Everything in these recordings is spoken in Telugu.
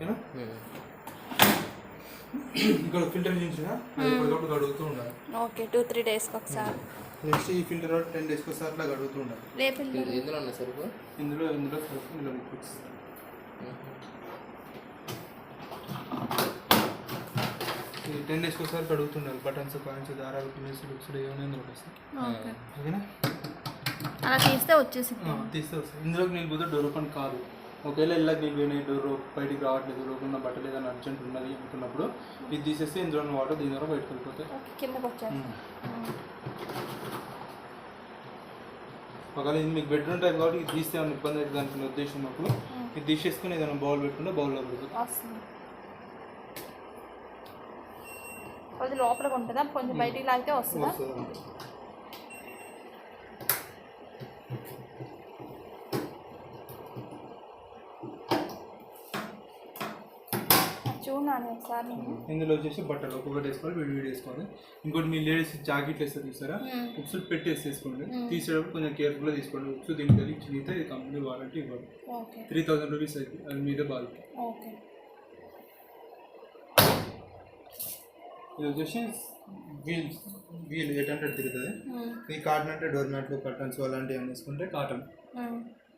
ఓకేనా? ఇక్కడ ఫిల్టర్ చేయించిన ఎప్పటికప్పుడు కడుగుతూ ఉండాలి. ఓకే టూ త్రీ డేస్కి ఒకసారి. నెక్స్ట్ ఈ ఫిల్టర్ టెన్ డేస్కి ఒకసారి అట్లా కడుగుతూ ఉండాలి. రేపు ఇది ఎందులో ఉన్నాయి సరుకు ఇందులో ఇందులో సరుకు ఇందులో లిక్విడ్స్ టెన్ డేస్కి ఒకసారి కడుగుతుండాలి బటన్స్ కాయిన్స్ దారాలు పిల్లలు లుక్స్ ఏమైనా ఇందులో వస్తాయి ఓకే. ఓకేనా? అలా తీస్తే వచ్చేసి తీస్తే వస్తాయి. ఇందులోకి నీళ్ళు పోతే డోర్ ఓపెన్ కాదు. ఒకవేళ ఇళ్ళకి డోర్ బయటికి రావట్లేదు లోపల బట్టలు ఏదైనా అర్జెంట్ ఉన్నది అనుకున్నప్పుడు ఇది తీసేస్తే ఇందులో వాటర్ దీని ద్వారా బయటకు వెళ్ళిపోతాయి. కిందకి వచ్చేసి ఒకవేళ ఇది మీకు బెడ్రూమ్ టైప్ కాబట్టి ఇది తీస్తే ఏమైనా ఇబ్బంది అవుతుంది అనుకునే ఉద్దేశం ఉన్నప్పుడు ఇది తీసేసుకుని ఏదైనా బౌల్ పెట్టుకుంటే బౌల్లో పెడుతుంది అది లోపలికి ఉంటుందా? కొంచెం బయటికి లాగితే వస్తుందా. ఒకసారి నేను. ఇందులో వచ్చేసి బట్టలు ఒక్కొక్కటి వేసుకోవాలి విడి విడి వేసుకోవాలి. ఇంకోటి మీ లేడీస్ జాకెట్లు వేస్తారు చూస్తారా ఉప్స్ పెట్టి వేసేసుకోండి తీసేటప్పుడు కొంచెం కేర్ఫుల్గా తీసుకోండి. ఉప్స్ దీనికి చినిగితే ఇది కంపెనీ వారంటీ ఇవ్వాలి త్రీ థౌసండ్ రూపీస్ అవుతుంది అది మీదే బాధ్యత. ఓకే. ఇది వచ్చేసి వీల్ వీల్ ఎయిట్ హండ్రెడ్ తిరుగుతుంది. ఈ కాటన్ అంటే డోర్ మ్యాట్లు కర్టన్స్ అలాంటివి అన్నీ వేసుకుంటే కాటన్.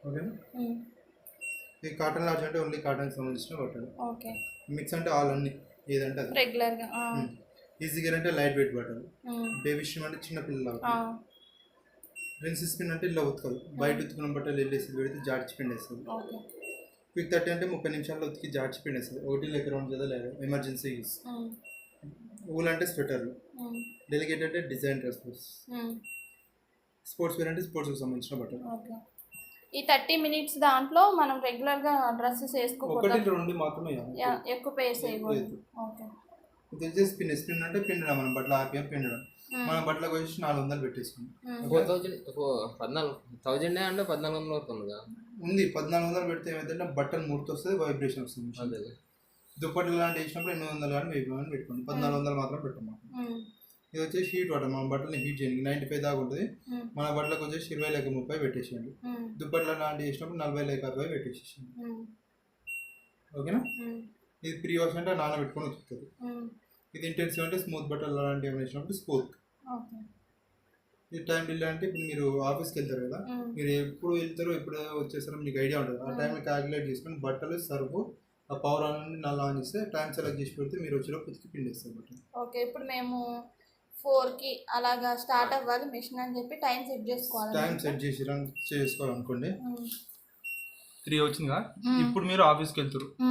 ఓకేనా? ఈ కాటన్ లాడ్జ్ అంటే ఓన్లీ కాటన్ సంబంధించిన బట్టలు ఓకే. మిక్స్ అంటే ఆల్ అన్ని ఏదంటే అది. రెగ్యులర్గా ఈజీ గేర్ అంటే లైట్ వెయిట్ బట్టలు బేబీ స్ట్రీమ్ అంటే చిన్న పిల్లలు ప్రిన్సెస్ స్పిన్ అంటే ఇలా ఉతకదు. బయట ఉతుకున్న బట్టలు వెళ్ళేసి పెడితే జాడ్చి పిండేస్తుంది. ఓకే. క్విక్ థర్టీ అంటే ముప్పై నిమిషాల్లో ఉతికి జాడ్చి పిండేస్తుంది. ఒకటి లేక రెండు జదా లేదు. ఎమర్జెన్సీ యూస్ ఊల్ అంటే స్వెటర్లు డెలిగేట్ అంటే డిజైన్ డ్రెస్సెస్ స్పోర్ట్స్ వేర్ అంటే స్పోర్ట్స్కి సంబంధించిన బట్టలు. ఓకే. ఈ థర్టీ మినిట్స్ దాంట్లో మనం రెగ్యులర్గా డ్రెస్సెస్ వేసుకోకూడదు ఒకటి రెండు మాత్రమే కాదు. యా, ఎక్కువ పేస్ వేయకూడదు. ఓకే. వచ్చేసి స్పిన్ స్పిన్ అంటే పిండడం మనం బట్టలు ఆర్పిఎం పిండడం మన బట్టలకు వచ్చి నాలుగు వందలు పెట్టేసుకున్నాం. ఫోర్ థౌజండ్ పద్నాలుగు థౌజండ్ అంటే పద్నాలుగు వందల ఉందిగా ఉంది పద్నాలుగు వందలు పెడితే ఏమైందంటే బట్టలు వస్తుంది వైబ్రేషన్ వస్తుంది దుప్పట్లు లాంటి వేసినప్పుడు ఎనిమిది వందలు కానీ వెయ్యి కానీ పెట్టుకోండి. పద్నాలుగు వందలు మాత్రం పెట్టాము ఇది వచ్చేసి హీట్ వాటర్ మన బట్టలు హీట్ చేయండి నైంటీ ఫైవ్ దాకా ఉంటుంది. మన బట్టలకు వచ్చేసి ఇరవై లేక ముప్పై పెట్టేసేయండి దుప్పట్ల లాంటివి వేసినప్పుడు నలభై లేక అరవై పెట్టేసేయండి ఓకేనా? ఇది ప్రీ వాష్ అంటే నానబెట్టుకొని ఉతుకుతుంది. ఇది ఇంటెన్సివ్ అంటే స్మూత్ బట్టలు అలాంటివి ఏమైనా వేసినప్పుడు స్మూత్ ఇది టైం బిల్ అంటే ఇప్పుడు మీరు ఆఫీస్కి వెళ్తారు కదా మీరు ఎప్పుడు వెళ్తారో ఎప్పుడు వచ్చేస్తారో మీకు ఐడియా ఉంటుంది ఆ టైం క్యాలిక్యులేట్ చేసుకొని బట్టలు సర్ఫ్ ఆ పవర్ ఆన్ నుండి నల్ల ఆన్ చేస్తే టైం సెలెక్ట్ చేసి పెడితే మీరు వచ్చేలోపు ఉతికి పిండేస్తారు బట్టలు. ఓకే ఇప్పుడు మేము ఫోర్కి అలాగా స్టార్ట్ అవ్వాలి మిషన్ అని చెప్పి టైం సెట్ చేసుకోవాలి టైం సెట్ చేసి రన్ చేసుకోవాలనుకోండి. త్రీ వచ్చిందిగా ఇప్పుడు మీరు ఆఫీస్కి వెళ్తారు.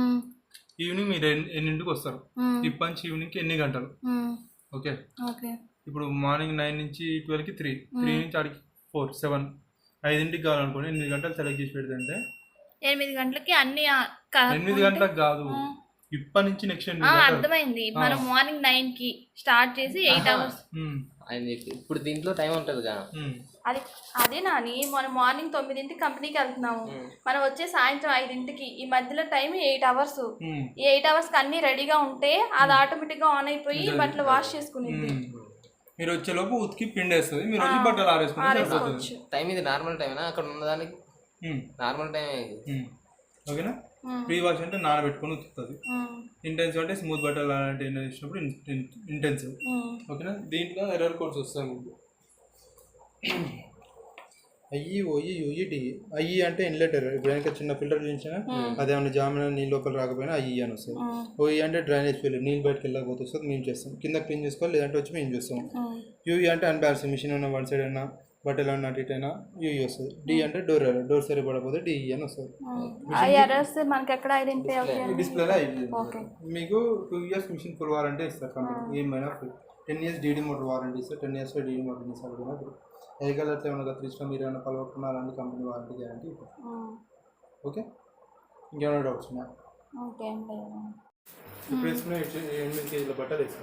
ఈవినింగ్ మీరు ఎన్ని- ఎన్నింటికి వస్తారు. ఇప్పటి నుంచి ఈవినింగ్కి ఎన్ని గంటలు. ఓకే. ఓకే. ఇప్పుడు మార్నింగ్ నైన్ నుంచి ట్వెల్వ్కి త్రీ. త్రీ నుంచి ఆడికి ఫోర్ సెవెన్. ఐదింటికి కావాలనుకోండి ఎనిమిది గంటలు సెలెక్ట్ చేసి పెడితే ఎనిమిది గంటలకి అన్ని ఎనిమిది గంటలకు కాదు. ఇప్పటి నుంచి నెక్స్ట్ అర్థమైంది. మనం మార్నింగ్ నైన్కి స్టార్ట్ చేసి ఎయిట్ అవర్స్ ఇప్పుడు దీంట్లో టైం ఉంటుందిగా ఉమ్. అది అదే నాని మనం మార్నింగ్ తొమ్మిదింటికి కంపెనీకి వెళ్తున్నాము. మనం వచ్చే సాయంత్రం ఐదింటికి ఈ మధ్యలో టైం ఎయిట్ అవర్స్ ఈ ఎయిట్ అవర్స్కి అన్ని రెడీగా ఉంటే అది ఆటోమేటిక్గా ఆన్ అయిపోయి బట్టలు వాష్ చేసుకునేది. మీరు వచ్చేలోపు ఉతికి పిండేస్తుంది మీరు వచ్చి బట్టలు ఆరేసుకుంటే టైం ఇది నార్మల్ టైమేనా అక్కడ ఉన్నదానికి నార్మల్ టైం. ఓకేనా. ప్రీ వాష్ అంటే నానబెట్టుకొని ఉతుకుతుంది. ఇంటెన్సివ్ అంటే స్మూత్ బట్టలు అలాంటి ఏమైనా ఇచ్చినప్పుడు ఇంటెన్సివ్. ఓకేనా? దీంట్లో ఎర్రర్ కోడ్స్ వస్తాయి మీకు. అయ్యి ఓయి యూయి డి అయ్యి అంటే ఇన్లెట్ ఎర్రర్ ఇప్పుడు వెనక చిన్న ఫిల్టర్ చేయించినా అదేమన్నా జామిన నీళ్ళు లోపల రాకపోయినా అయ్యి అని వస్తుంది. ఓయి అంటే డ్రైనేజ్ ఫెయిల్ నీళ్ళు బయటకు వెళ్ళకపోతే వస్తుంది మేము చేస్తాం. కింద క్లీన్ చేసుకోవాలి లేదంటే వచ్చి మేము చేస్తాం. యూఈ అంటే అన్బ్యాలెన్స్ మిషన్ ఉన్న వన్ సైడ్ అయినా బట్టలు అన్న అటు ఇటు అయినా యూఈ వస్తుంది. డి అంటే డోర్ ఎర్రర్ డోర్ సరిపడకపోతే డిఈ అని వస్తుంది. ఆ ఎర్రర్స్ మనకి ఎక్కడ ఐడెంటిఫై అవుతాయి? డిస్ప్లేలో ఓకే మీకు two years machine full warranty ఇస్తారు కంపెనీ ఏమైనా ten years DD motor warranty ఇస్తారు. టెన్ ఇయర్స్లో డీడీ మోటార్ ఇస్తారు. కూడా ఇప్పుడు వెహికల్ అట్లా ఏమైనా మీరు ఏమైనా పలవకుండా అలాంటి కంపెనీ వారంటీ గ్యారంటీ. ఓకే? ఇంకేమైనా డౌట్స్ ఉన్నాయా ఓకే ఇప్పుడు వేసుకునే ఎనిమిది కేజీల బట్టలు వేస్తాం